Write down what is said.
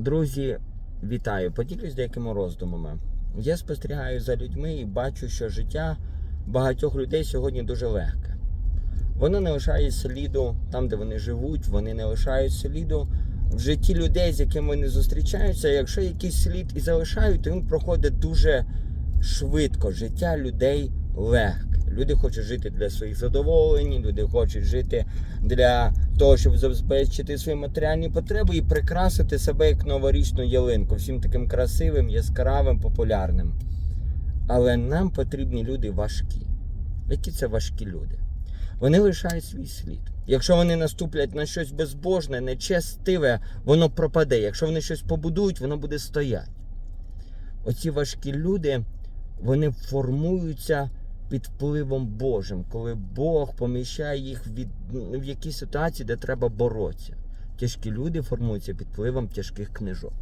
Друзі, вітаю! Поділюсь деякими роздумами. Я спостерігаю за людьми і бачу, що життя багатьох людей сьогодні дуже легке. Воно не лишає сліду там, де вони живуть, вони не лишають сліду в житті людей, з якими вони зустрічаються. Якщо якийсь слід і залишають, то він проходить дуже швидко. Життя людей легке. Люди хочуть жити для своїх задоволень, люди хочуть жити для того, щоб забезпечити свої матеріальні потреби і прикрасити себе як новорічну ялинку, всім таким красивим, яскравим, популярним. Але нам потрібні люди важкі. Які це важкі люди? Вони лишають свій слід. Якщо вони наступлять на щось безбожне, нечестиве, воно пропаде. Якщо вони щось побудують, воно буде стояти. Оці важкі люди, вони формуються під впливом Божим, коли Бог поміщає їх від, в якісь ситуації, де треба боротися. Тяжкі люди формуються під впливом тяжких книжок.